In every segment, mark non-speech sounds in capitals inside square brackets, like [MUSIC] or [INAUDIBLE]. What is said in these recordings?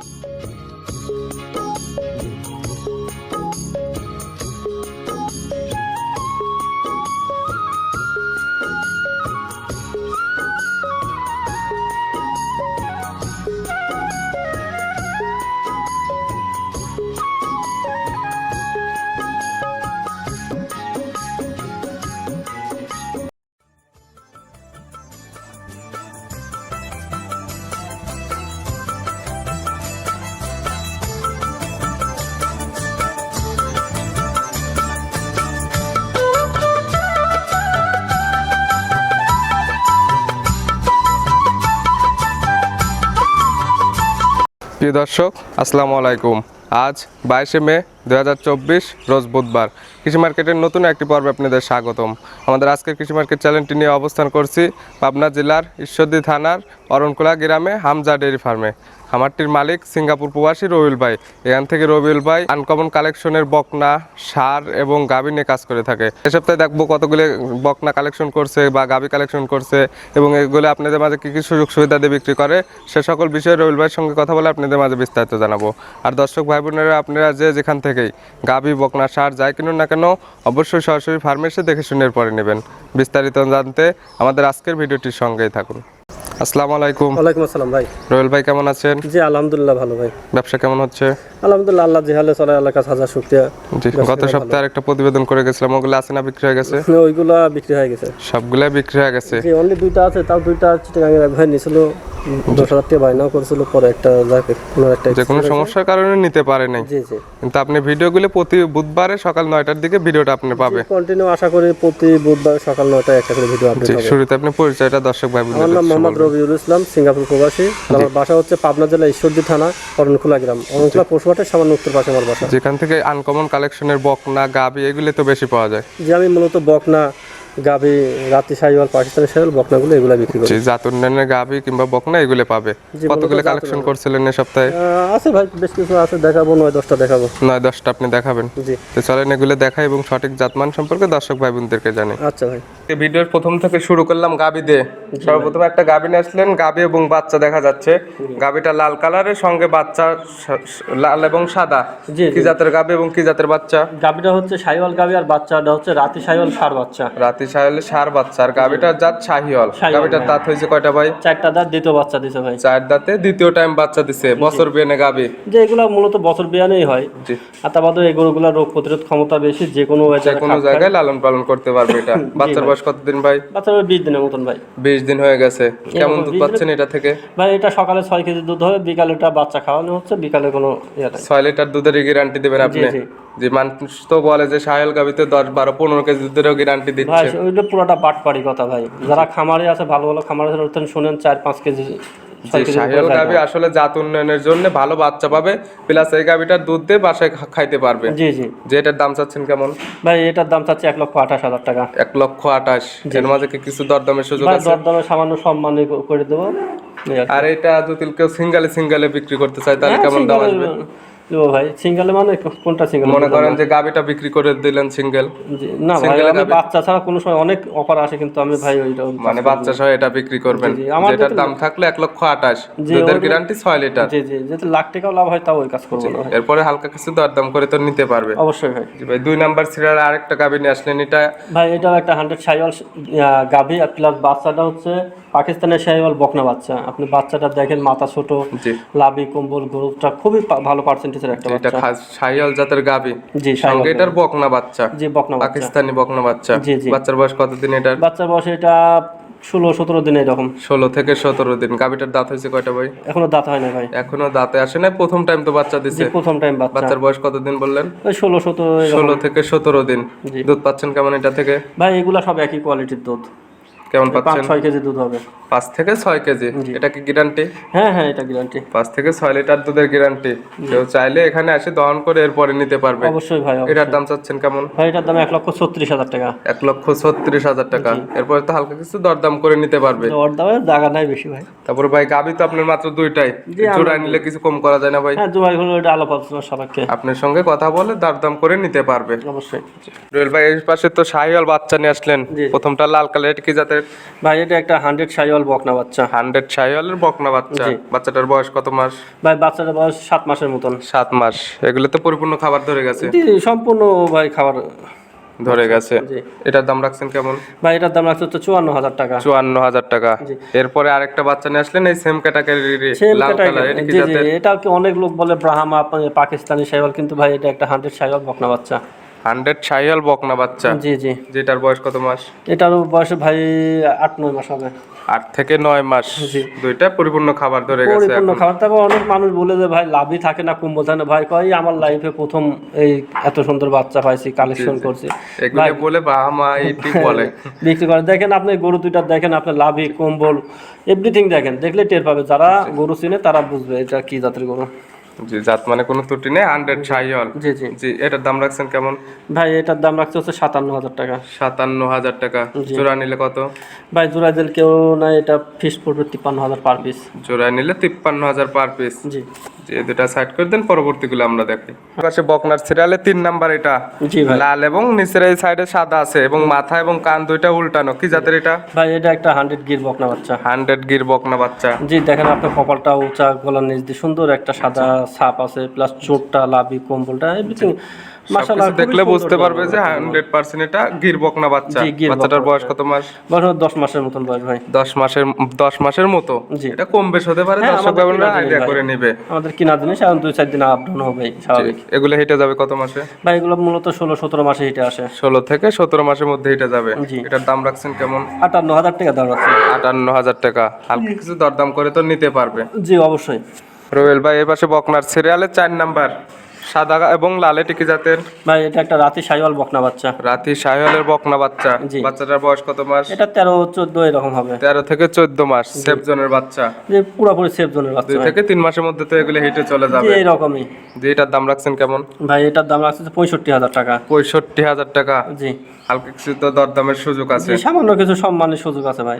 Música দর্শক আসসালামু আলাইকুম। আজ বাইশে মে দু হাজার চব্বিশ রোজ বুধবার। কৃষি মার্কেটের নতুন একটি পর্বে আপনাদের স্বাগতম। আমাদের আজকের কৃষি মার্কেট চ্যানেলটি নিয়ে অবস্থান করছি পাবনা জেলার ঈশ্বরদী থানার অরণকুলা গ্রামে হামজা ডেয়ারি ফার্মে। খামারটির মালিক সিঙ্গাপুর প্রবাসী রবিউল ভাই। এখান থেকে রবিউল ভাই আনকমন কালেকশনের বকনা, সার এবং গাবি নিয়ে কাজ করে থাকে। এ সপ্তাহে দেখব কতগুলো বকনা কালেকশন করছে বা গাবি কালেকশন করছে এবং এগুলো আপনাদের মাঝে কী কী সুযোগ সুবিধা দিয়ে বিক্রি করে সে সকল বিষয়ে রবিউল ভাইয়ের সঙ্গে কথা বলে আপনাদের মাঝে বিস্তারিত জানাব। আর দর্শক ভাই বোনেরা, আপনারা যে যেখান থেকেই। গাবি বকনা সার যাই কিনুন না কেন অবশ্যই সরাসরি ফার্মে এসে দেখে শুনে পরে নেবেন। বিস্তারিত জানতে আমাদের আজকের ভিডিওটির সঙ্গেই থাকুন। আসসালামু আলাইকুম। ওয়ালাইকুম আসসালাম ভাই। রোয়েল ভাই কেমন আছেন? জি আলহামদুলিল্লাহ ভালো ভাই। ব্যবসা কেমন হচ্ছে? আলহামদুলিল্লাহ আল্লাহ জেহালে চলে আল্লাহ কাছে হাজার শুক্রিয়া। জি গত সপ্তাহে একটা প্রতিবেদন করে গেছিলাম ওগুলো আছে না বিক্রি হয়ে গেছে? ওইগুলা বিক্রি হয়ে গেছে। সবগুলাই বিক্রি হয়ে গেছে। যে অনলি দুইটা আছে তাও দুইটা এক ভাই নিয়েছিল দশ হাজার টাকা বায়নাও করেছিল পরে একটা একটা যে কোনো সমস্যার কারণে নিতে পারে নাই। জি জি। কিন্তু আপনি ভিডিওগুলো প্রতি বুধবারে সকাল নয়টার দিকে ভিডিওটা আপনি পাবে কন্টিনিউ আশা করি প্রতি বুধবার সকাল নয়টায় একটা করে ভিডিও আপডেট হবে। শুরুতে আপনি পরিচয়টা দর্শক ভাই আমার নাম মোহাম্মদ রবিউল ইসলাম সিঙ্গাপুর প্রবাসী। আমার বাসা হচ্ছে পাবনা জেলা ঈশ্বরদী থানা অরণখোলা গ্রাম। অরণখোলা পশুহাটের সামান্য উত্তর পাশে আমার বাসা। যেখান থেকে আনকমন কালেকশনের বকনা গাবি এগুলো তো বেশি পাওয়া যায়। যে আমি মূলত বকনা গাবি রাতি সাইওয়াল পাকিস্তানি সাইওয়াল বকনাগুলো এগুলা বিক্রি করি। যে জাত উন্নয়নের গাবি কিংবা বকনা এগুলো পাবে। কতগুলো কালেকশন করছিলেন এই সপ্তাহে? আছে ভাই বেশ কিছু আছে দেখাবো নয় দশটা দেখাবো। নয় দশটা আপনি দেখাবেন? জি। তো চলেন এগুলো দেখাই এবং সঠিক জাতমান সম্পর্কে দর্শক ভাই বোনদেরকে জানাই। আচ্ছা ভাই। ভিডিওর প্রথম থেকে শুরু করলাম গাবি দিয়ে। সর্বপ্রথম একটা গাবি নিয়ে আসলেন গাবি এবং বাচ্চা দেখা যাচ্ছে। গাবিটা লাল কালারের সঙ্গে বাচ্চা লাল এবং সাদা। জি, কি জাতের গাবি এবং কি জাতের বাচ্চা? গাবিটা হচ্ছে সাইওয়াল গাবি আর বাচ্চাটা হচ্ছে রাতি সাইওয়াল সার বাচ্চা। রাতি সাহেলে সার বাচ্চা আর গাবিটার জাত শাহিওয়াল। শাহিওয়াল, গাবিটার দাঁত হয়েছে কয়টা ভাই? চারটা দাঁত দ্বিতীয় বাচ্চা দিছে ভাই। চার দাঁতে দ্বিতীয় টাইম বাচ্চা দিছে বছর বিয়েনে গাবি যে এগুলো মূলত বছর বিয়ানেই হয়। আর তার বাদে এগুলোগুলো রোগ প্রতিরোধ ক্ষমতা বেশি যে কোনো যে কোনো জায়গায় লালন পালন করতে পারবে এটা। বাচ্চার বয়স কতদিন ভাই? বাচ্চার ওই বিশ দিনের মতন ভাই। বিশ দিন হয়ে গেছে। কেমন দুধ পাচ্ছেন এটা থেকে? ভাই এটা সকালে ছয় কেজি দুধ হবে বিকালে এটা বাচ্চা খাওয়ানো হচ্ছে বিকালে কোনো ছয় লিটার দুধের গ্যারান্টি দেবেন আপনি। যে মানুষ তো বলে যে সাহেল গাবিতে দশ বারো পনেরো কেজি দুধেরও গ্যারান্টি ভাই দিচ্ছে ওইটা পুরোটা বাটপাড়ি কথা ভাই। যারা খামারে আছে ভালো ভালো খামারে আছে শোনেন চার পাঁচ কেজি সাহেল গাবি আসলে জাত উন্নয়নের জন্য ভালো বাচ্চা পাবে প্লাস এই গাবিটার দুধ দিয়ে বাসায় খাইতে পারবে। জি জি। যে এটার দাম চাচ্ছেন কেমন? ভাই এটার দাম চাচ্ছে এক লক্ষ আঠাশ হাজার টাকা। এক লক্ষ আঠাশ। এর মাঝে কি কিছু দরদামের সুযোগ আছে? দরদামে সামান্য সম্মানী করে দেবো। আর আর এটা যদি কেউ সিঙ্গালে সিঙ্গালে বিক্রি করতে চায় তাহলে কেমন দাম আসবে? দেবো ভাই সিঙ্গেলে মানে কোনটা সিঙ্গেল মনে করেন যে গাবিটা বিক্রি করে দিলেন সিঙ্গেল না ভাই আমি বাচ্চা ছাড়া কোনো সময় অনেক অফার আসে কিন্তু আমি ভাই ওইটা মানে বাচ্চা সহ এটা বিক্রি করবেন। যেটার দাম থাকলে এক লক্ষ আঠাশ। দুধের গ্যারান্টি ছয় লিটার। জি জি যেহেতু লাখ টাকাও লাভ হয় তাও ওই কাজ করব না এরপরে হালকা কিছু দরদাম করে তো নিতে পারবে। অবশ্যই ভাই। ভাই দুই নাম্বার সিরিয়ালে আরেকটা গাবি নিয়ে আসলেন এটা ভাই এটাও একটা হান্ড্রেড সাইওয়াল গাভি আর প্লাস বাচ্চাটা হচ্ছে পাকিস্তানের সাইওয়াল বকনা বাচ্চা। আপনি বাচ্চাটা দেখেন মাথা ছোট লাভি কম্বল গরুটা খুবই ভালো ভালো পার্সেন্টেজের একটা এটা বাচ্চা। সাইয়াল জাতের গাবি জি সঙ্গে এটার বকনা বাচ্চা। জি বকনা বাচ্চা। পাকিস্তানি বকনা বাচ্চা। জি, জি। বাচ্চার বয়স কতদিন এটার? বাচ্চার বয়স এটা ষোলো সতেরো দিন এরকম। ষোলো থেকে সতেরো দিন। গাবিটার দাঁত হয়েছে কয়টা ভাই? এখনও দাঁত হয় না ভাই। এখনও দাঁতে আসে নাই? প্রথম টাইম তো বাচ্চা দিছে। প্রথম টাইম বাচ্চার বয়স কতদিন বললেন? ষোলো সতেরো ষোলো থেকে সতেরো দিন। দুধ পাচ্ছেন কেমন এটা থেকে? ভাই এগুলা সব একই কোয়ালিটির দুধ। কেমন পাঁচ পাচ্ছেন? 6 কেজি দুধ হবে। 5 থেকে 6 কেজি? এটা কি গ্যারান্টি? হ্যাঁ হ্যাঁ এটা গ্যারান্টি। 5 থেকে 6 লিটার দুধের গ্যারান্টি। কেউ চাইলে এখানে এসে দহন করে এরপরে নিতে পারবে। অবশ্যই ভাই। এটার দাম চাচ্ছেন কেমন? ভাই এটার দাম এক লক্ষ ছত্রিশ হাজার টাকা। এক লক্ষ ছত্রিশ হাজার টাকা। এরপরে তো হালকা কিছু দরদাম করে নিতে পারবে। দরদামের দামে জায়গা নাই বেশি ভাই। তারপরে ভাই গাবি তো আপনার মাত্র দুইটাই। জোড়ায় নিলে কিছু কম করা যায় না ভাই। হ্যাঁ জোয়াই হলো এটা আলাপ আলোচনার সাপেক্ষে। আপনার সঙ্গে কথা বলে দরদাম করে নিতে পারবে। অবশ্যই। রুয়েল ভাই এই পাশে তো শাহিওয়াল বাচ্চা নিয়ে আসলেন। প্রথমটা লাল কালার এটা কি জাতের? ভাই এটা একটা হান্ড্রেড সাইওয়াল বকনা বাচ্চা। হান্ড্রেড শাহিওয়ালের বকনা বাচ্চা। বাচ্চাটার বয়স কত মাস? ভাই বাচ্চাটার বয়স সাত মাসের মতন। সাত মাস। এগুলো তো পরিপূর্ণ খাবার ধরে গেছে। সম্পূর্ণ ভাই খাবার ধরে গেছে। এটার দাম রাখছেন কেমন? ভাই এটার দাম রাখছে হচ্ছে চুয়ান্ন হাজার টাকা। চুয়ান্ন হাজার টাকা এরপরে আরেকটা বাচ্চা নিয়ে আসলেন এই সেম ক্যাটাগরির লাল কালার এটা কি অনেক লোক বলে ব্রাহ্মা পাকিস্তানি শাইওয়াল কিন্তু ভাই এটা একটা হান্ড্রেড শাইওয়াল বকনা বাচ্চা। হান্ড্রেড শাহিওয়াল বকনা বাচ্চা। জি জি। যেটার বয়স কত মাস? এটার বয়স ভাই আট নয় মাস হবে। আট থেকে নয় মাস দুইটা পরিপূর্ণ খাবার ধরে গেছে পরিপূর্ণ খাবার। অনেক মানুষ বলে যে ভাই লাভই থাকে না কুম্ভ থাকে না ভাই কয় আমার লাইফে প্রথম এই এত সুন্দর বাচ্চা পাইছি কালেকশন করছি। এগুলো বলে বাহামা এইটি [LAUGHS] বলে। বিক্রি করে। দেখেন আপনি গরু দুইটা দেখেন আপনি লাভি কম্বল এভরিথিং দেখেন। দেখলে টের পাবে। যারা গরু চিনে তারা বুঝবে এটা কি জাতের গরু। জি জাত মানে কোনো ত্রুটি নেই হান্ড্রেড শাহিওয়াল জি। জি জি। এটার দাম রাখছেন কেমন? ভাই এটার দাম রাখছে হচ্ছে সাতান্ন হাজার টাকা। সাতান্ন হাজার টাকা। জি। জোড়া নিলে কত? ভাই জোড়া দিল কেউ না এটা ফিস পড়বে তিপ্পান্ন হাজার পার পিস জোড়া নিলে তিপ্পান্ন হাজার পার পিস জি যে দুটা সাইড করে দেন পরবর্তীগুলো আমরা দেখি। পাশে বকনার সিরিয়ালে তিন নাম্বার এটা। জি ভাই। লাল এবং নিচের এই সাইডে সাদা আছে এবং মাথা এবং কান দুইটা উল্টানো। কি জাতের এটা? ভাই এটা একটা হান্ড্রেড গির বকনা বাচ্চা। হান্ড্রেড গির বকনা বাচ্চা। জি দেখেন আপনার কপালটা উঁচা গলার নিচ দিয়ে সুন্দর একটা সাদা ছাপ আছে প্লাস চোটটা লাভি কম্বলটা এভরিথিং মাশাআল্লাহ দেখলে বুঝতে পারবে যে হান্ড্রেড পার্সেন্ট এটা গির বকনা বাচ্চা। বাচ্চাটার বয়স কত মাস? বয়স হলো দশ মাসের মতন বয়স ভাই। দশ মাসের দশ মাসের মতো। এটা কম বেশ হতে পারে হ্যাঁ, দর্শক ভাইবোনেরা আইডিয়া করে নিবে। আমাদের কিনা জিনিস এখন দুই চার দিন আপ ডাউন হবেই স্বাভাবিক। এগুলো হেটে যাবে কত মাসে? ভাই এগুলো মূলত ষোলো সতেরো মাসে হিটে আসে। ষোলো থেকে সতেরো মাসের মধ্যে হেঁটে যাবে। এটার দাম রাখছেন কেমন? আটান্ন হাজার টাকা দাম আটান্ন হাজার টাকা। হালকা কিছু দরদাম করে তো নিতে পারবে। জি অবশ্যই। রোয়েল ভাই এর পাশে বকনার সিরিয়ালের চার নাম্বার সাদা এবং লালে টিকি জাতের। ভাই এটা একটা রাতি সাইওয়াল বকনা বাচ্চা। রাতি সাহিওয়ালের বকনা বাচ্চা। জি। বাচ্চাটার বয়স কত মাস? এটা তেরো চোদ্দ এরকম হবে। তেরো থেকে চোদ্দ মাস সেফ জোনের বাচ্চা। যে পুরোপুরি সেফ জোনের বাচ্চা দুই থেকে তিন মাসের মধ্যে তো এগুলো হেঁটে চলে যাবে। এইরকমই যে এটার দাম রাখছেন কেমন? ভাই এটার দাম রাখছে পঁয়ষট্টি হাজার টাকা। পঁয়ষট্টি হাজার টাকা। জি। হালকা কিছু তো দরদামের সুযোগ আছে। সামান্য কিছু সম্মানের সুযোগ আছে ভাই।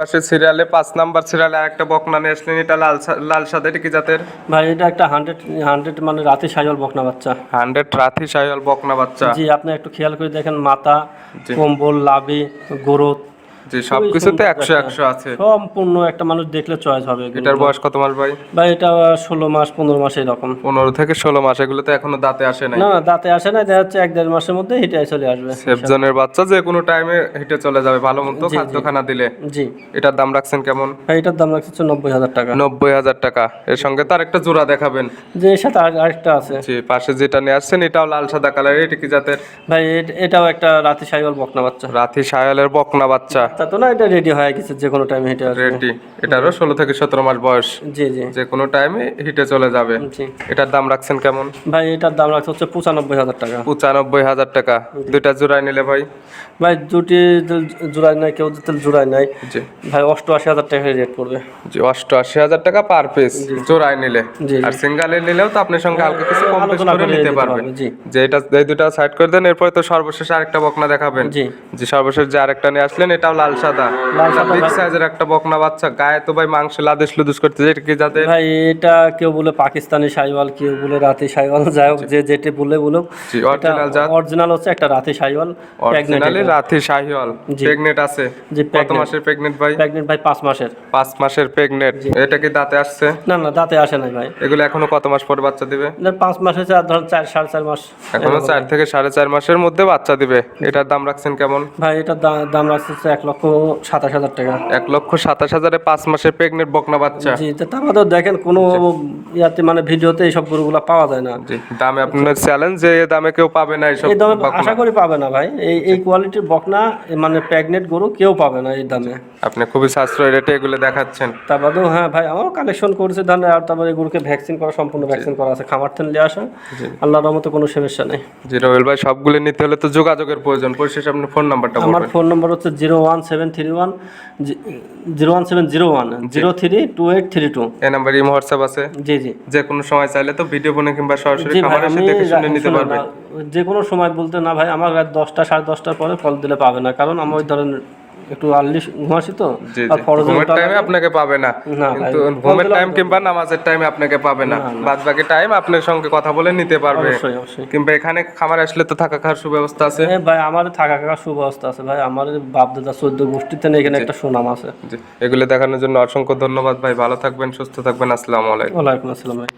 পাশে সিরিয়ালে পাঁচ নাম্বার সিরিয়ালে একটা বকনা নিয়ে আসলেন এটা লাল লাল সাদা এটা কি জাতের? ভাই এটা একটা হান্ড্রেড হান্ড্রেড মানে রাতি সাইওয়াল বকনা বাচ্চা। হান্ড্রেড রাতি সাহিওয়াল বকনা বাচ্চা। জি আপনি একটু খেয়াল করে দেখেন মাথা কম্বল লাভি গোরত। যে সবকিছুতে একশো একশো আছে। সম্পূর্ণ একটা মানুষ দেখলে চয়েস হবে এটার বয়স কত মাস ভাই? ভাই এটা ষোলো মাস পনেরো মাস এরকম। পনেরো থেকে ষোলো মাস এগুলো তো এখনও দাঁতে আসে না না দাঁতে আসে না দেখা যাচ্ছে এক দেড় মাসের মধ্যে হিটে চলে আসবে। সেফ জোনের বাচ্চা যে কোনো টাইমে হেঁটে চলে যাবে ভালো মতো খাদ্য খানা দিলে। জি। এটার দাম রাখছেন কেমন? ভাই এটার দাম রাখছে নব্বই হাজার টাকা। নব্বই হাজার টাকা। এর সঙ্গে তার একটা জোড়া দেখাবেন। যে এর সাথে আরেকটা আছে। জি পাশে যেটা নিয়ে আসছেন এটাও লাল সাদা কালারের এটা কি জাতের? ভাই এটাও একটা রাতে সাইওয়াল বকনা বাচ্চা। রাথি সায়ালের বকনা বাচ্চা। তা তো না এটা রেডি হয়ে গেছে যে কোনো টাইমে হিটে রেডি এটারও ষোলো থেকে সতেরো মাস বয়স। জি জি। যে কোনো টাইমে হিটে চলে যাবে। জি। এটার দাম রাখছেন কেমন? ভাই এটার দাম রাখছে হচ্ছে পঁচানব্বই হাজার টাকা। পঁচানব্বই হাজার টাকা। দুইটা জোড়ায় নিলে ভাই? ভাই দুটি জোড়ায় নাই কেউ যদি জোড়ায় নাই। জি। ভাই অষ্টআশি হাজার টাকা রেট পড়বে। জি অষ্টআশি হাজার টাকা পার পিস জোড়ায় নিলে। জি, আর সিঙ্গালে নিলেও তো আপনার সঙ্গে হালকা কিছু কম বেশ করে নিতে পারবে। জি। যে এটা এই দুটা সাইড করে দেন এরপরে তো সর্বশেষ আরেকটা বকনা দেখাবেন। জি। যে সর্বশেষ যে আরেকটা নিয়ে আসলেন এটাও লাল সাদা। লাল সাদা বিগ সাইজের একটা বকনা বাচ্চা। গায়ে তো ভাই মাংস লাদেশ লুদুস করতে যেটা কি যাতে ভাই এটা কেউ বলে পাকিস্তানি সাইওয়াল কেউ বলে রাতি সাইওয়াল যাই হোক যে যেটি বলে বলুক। জি অরিজিনাল জাত। অরিজিনাল হচ্ছে একটা রাতি সাইওয়াল অরিজিনালি রাথি শাহিওয়াল জি। প্রেগনেট আছে। জি কত মাসের প্রেগনেট ভাই? প্রেগনেন্ট ভাই পাঁচ মাসের। পাঁচ মাসের প্রেগনেট এটা কি দাঁতে আসছে? না না দাঁতে আসে নাই ভাই। এগুলো এখনও কত মাস পরে বাচ্চা দিবে? না, পাঁচ মাস হয়েছে আর ধরুন চার সাড়ে চার মাস। এখনও চার থেকে সাড়ে চার মাসের মধ্যে বাচ্চা দিবে। এটার দাম রাখছেন কেমন? ভাই এটার দা- দাম রাখছে হচ্ছে এক লক্ষ সাতাশ হাজার টাকা। এক লক্ষ সাতাশ হাজারে পাঁচ মাসের প্রেগনেন্ট বকনা বাচ্চা। জি তা বাদেও দেখেন কোনো ইয়াতে মানে ভিডিওতে এইসব গরুগুলো পাওয়া যায় না। দামে আপনার চ্যালেঞ্জ যে দামে কেউ পাবে না এইসব এই দামে আশা করি পাবে না ভাই। এই এই কোয়ালিটির বকনা মানে প্রেগনেন্ট গরু কেউ পাবে না এই দামে। আপনি খুবই সাশ্রয় রেটে এগুলো দেখাচ্ছেন। তা বাদেও হ্যাঁ ভাই আমারও কালেকশন করেছে ধান আর তারপরে গরুকে ভ্যাকসিন করা সম্পূর্ণ ভ্যাকসিন করা আছে। খামার থেকে নিয়ে আসা। আল্লাহর রহমতে কোনো সমস্যা নেই। জি রোহেল ভাই সবগুলো নিতে হলে তো যোগাযোগের প্রয়োজন। পরিশেষে আপনি ফোন নাম্বারটা আমার ফোন নম্বর হচ্ছে zero one seven three one zero one seven zero one zero three two eight three two এই নাম্বার ইমো হোয়াটসঅ্যাপ আছে? জি জি। যে কোনো সময় চাইলে তো ভিডিও ফোনে কিংবা সরাসরি জি এসে আমি দেখে শুনে নিতে পারবে। যে কোনো সময় বলতে না ভাই আমার রাত দশটা সাড়ে দশটার পরে ফল দিলে পাবে না কারণ আমার ওই ধরনের একটু আর্লি ঘুমাসি তো আর ফরজে টাইমে আপনাকে পাবে না। কিন্তু ঘুমের টাইম কিংবা নামাজের টাইমে আপনাকে পাবে না। বাদ বাকি টাইম আপনার সঙ্গে কথা বলে নিতে পারবে। কিংবা এখানে খামার আসলে তো থাকা খাওয়ার সুব্যবস্থা আছে। হ্যাঁ ভাই আমাদের থাকা খাওয়ার সুব্যবস্থা আছে। ভাই আমার বাপ দাদা চোদ্দ গোষ্ঠীতে এখানে একটা সুনাম আছে। এগুলো দেখানোর জন্য অসংখ্য ধন্যবাদ ভাই। ভালো থাকবেন সুস্থ থাকবেন। আসসালামু আলাইকুম। ওয়ালাইকুম আসসালাম ভাই।